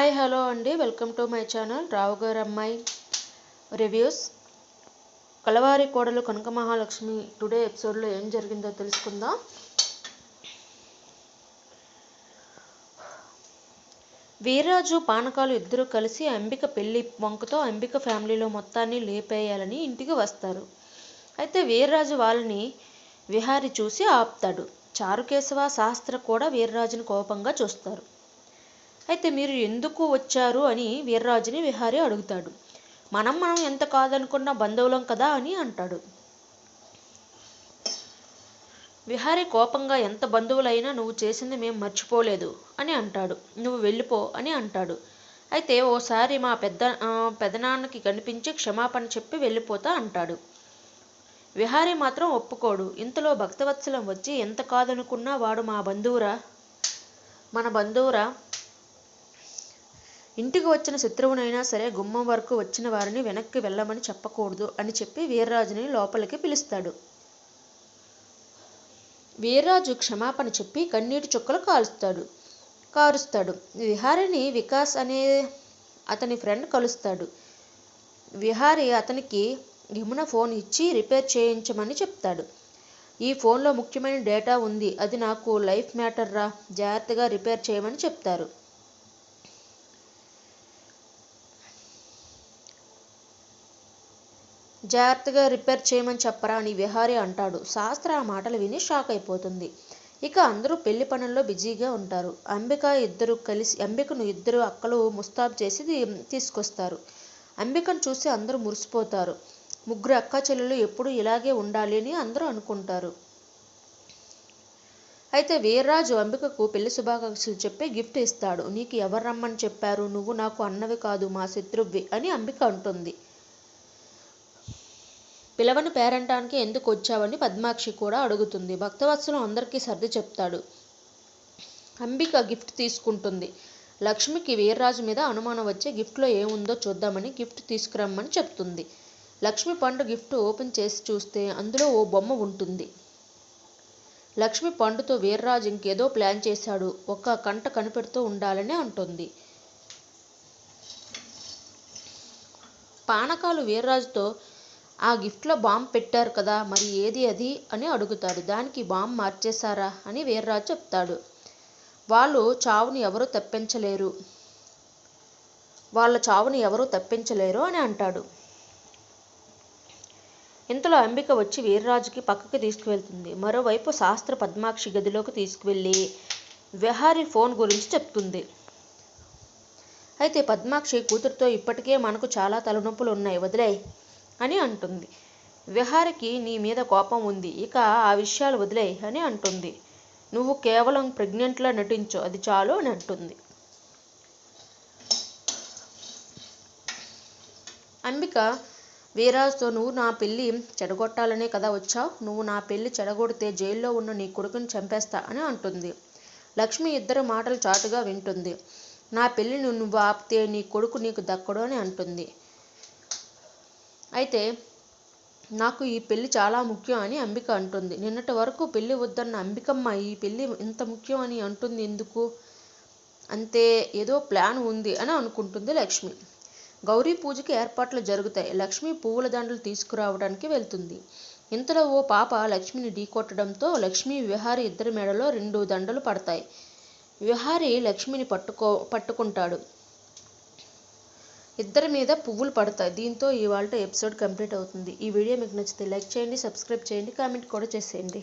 Hi hello అండి. Welcome to my channel Rao garu అమ్మాయి reviews. కలవారి కోడలు కనక మహాలక్ష్మి టుడే ఎపిసోడ్లో ఏం జరిగిందో తెలుసుకుందాం. వీరరాజు పానకాలు ఇద్దరూ కలిసి అంబిక పెళ్ళి వంకతో అంబిక ఫ్యామిలీలో మొత్తాన్ని లేపేయాలని ఇంటికి వస్తారు. అయితే వీర్రాజు వాళ్ళని విహారి చూసి ఆపుతాడు. చారుకేశవ శాస్త్ర కూడా వీర్రాజుని కోపంగా చూస్తారు. అయితే మీరు ఎందుకు వచ్చారు అని వీర్రాజుని విహారి అడుగుతాడు. మనం మనం ఎంత కాదనుకున్న బంధువులం కదా అని అంటాడు. విహారీ కోపంగా ఎంత బంధువులైనా నువ్వు చేసింది మేము మర్చిపోలేదు అని అంటాడు. నువ్వు వెళ్ళిపో అని అంటాడు. అయితే ఓసారి మా పెద్ద పెదనాన్నకి కనిపించి క్షమాపణ చెప్పి వెళ్ళిపోతా అంటాడు. విహారీ మాత్రం ఒప్పుకోడు. ఇంతలో భక్తవత్సలం వచ్చి ఎంత కాదనుకున్నా వాడు మా బంధువురా? మన బంధువురా? ఇంటికి వచ్చిన శత్రువునైనా సరే గుమ్మం వరకు వచ్చిన వారిని వెనక్కి వెళ్ళమని చెప్పకూడదు అని చెప్పి వీర్రాజుని లోపలికి పిలుస్తాడు. వీర్రాజు క్షమాపణ చెప్పి కన్నీటి చుక్కలు కాలుస్తాడు కారుస్తాడు. విహారిని వికాస్ అనే అతని ఫ్రెండ్ కలుస్తాడు. విహారి అతనికి యమున ఫోన్ ఇచ్చి రిపేర్ చేయించమని చెప్తాడు. ఈ ఫోన్లో ముఖ్యమైన డేటా ఉంది. అది నాకు లైఫ్ మ్యాటర్ రా. జాగ్రత్తగా రిపేర్ చేయమని చెప్తారు. జాగ్రత్తగా రిపేర్ చేయమని చెప్పరా అని విహారి అంటాడు. శాస్త్ర ఆ మాటలు విని షాక్ అయిపోతుంది. ఇక అందరూ పెళ్ళి పనుల్లో బిజీగా ఉంటారు. అంబిక ఇద్దరు కలిసి అంబికను ఇద్దరు అక్కలు ముస్తాబ్ చేసి తీసుకొస్తారు. అంబికను చూసి అందరూ మురిసిపోతారు. ముగ్గురు అక్క చెల్లెలు ఎప్పుడూ ఇలాగే ఉండాలి అని అందరూ అనుకుంటారు. అయితే వీర్రాజు అంబికకు పెళ్ళి శుభాకాంక్షలు చెప్పి గిఫ్ట్ ఇస్తాడు. నీకు ఎవరు రమ్మని చెప్పారు? నువ్వు నాకు అన్నవి కాదు మా శత్రువ్వి అని అంబిక అంటుంది. పిలవని పేరంటానికి ఎందుకు వచ్చావని పద్మాక్షి కూడా అడుగుతుంది. భక్తవత్సలం అందరికీ సర్ది చెప్తాడు. అంబిక గిఫ్ట్ తీసుకుంటుంది. లక్ష్మికి వీర్రాజు మీద అనుమానం వచ్చే గిఫ్ట్లో ఏముందో చూద్దామని గిఫ్ట్ తీసుకురమ్మని చెప్తుంది. లక్ష్మి పండు గిఫ్ట్ ఓపెన్ చేసి చూస్తే అందులో ఓ బొమ్మ ఉంటుంది. లక్ష్మి పండుతో వీర్రాజు ఇంకేదో ప్లాన్ చేశాడు. ఒక్క కంట కనిపెడుతూ ఉండాలని అంటుంది. పానకాలు వీర్రాజుతో ఆ గిఫ్ట్లో బాంబ్ పెట్టారు కదా మరి ఏది అది అని అడుగుతాడు. దానికి బాంబ్ మార్చేశారా అని వీర్రాజు చెప్తాడు. వాళ్ళు చావుని ఎవరూ తప్పించలేరు. వాళ్ళ చావుని ఎవరూ తప్పించలేరు అని అంటాడు. ఇంతలో అంబిక వచ్చి వీర్రాజుకి పక్కకి తీసుకువెళ్తుంది. మరోవైపు శాస్త్ర పద్మాక్షి గదిలోకి తీసుకువెళ్ళి విహారీ ఫోన్ గురించి చెప్తుంది. అయితే పద్మాక్షి కూతురుతో ఇప్పటికే మనకు చాలా తలనొప్పులు ఉన్నాయి. వదిలే అని అంటుంది. విహారికి నీ మీద కోపం ఉంది ఇక ఆ విషయాలు వదిలేయ్ అని అంటుంది. నువ్వు కేవలం ప్రెగ్నెంట్లా నటించు అది చాలు అని అంటుంది. అంబిక వీరాజుతో నువ్వు నా పెళ్ళి చెడగొట్టాలనే కదా వచ్చావు? నువ్వు నా పెళ్ళి చెడగొడితే జైల్లో ఉన్న నీ కొడుకుని చంపేస్తా అని అంటుంది. లక్ష్మి ఇద్దరు మాటలు చాటుగా వింటుంది. నా పెళ్ళిని నువ్వు ఆపితే నీ కొడుకు నీకు దక్కడు అని అంటుంది. అయితే నాకు ఈ పెళ్ళి చాలా ముఖ్యం అని అంబిక అంటుంది. నిన్నటి వరకు పెళ్ళి వద్దన్న అంబికమ్మ ఈ పెళ్ళి ఇంత ముఖ్యం అని అంటుంది ఎందుకు? అంతే ఏదో ప్లాన్ ఉంది అని అనుకుంటుంది లక్ష్మి. గౌరీ పూజకి ఏర్పాట్లు జరుగుతాయి. లక్ష్మి పువ్వుల దండలు తీసుకురావడానికి వెళ్తుంది. ఇంతలో ఓ పాప లక్ష్మిని ఢీకొట్టడంతో లక్ష్మి విహారి ఇద్దరి మెడలో రెండు దండలు పడతాయి. విహారి లక్ష్మిని పట్టుకో పట్టుకుంటాడు. ఇద్దరి మీద పువ్వులు పడతాయి. దీంతో ఇవాళ ఎపిసోడ్ కంప్లీట్ అవుతుంది. ఈ వీడియో మీకు నచ్చితే లైక్ చేయండి సబ్స్క్రైబ్ చేయండి కామెంట్ కూడా చేసేయండి.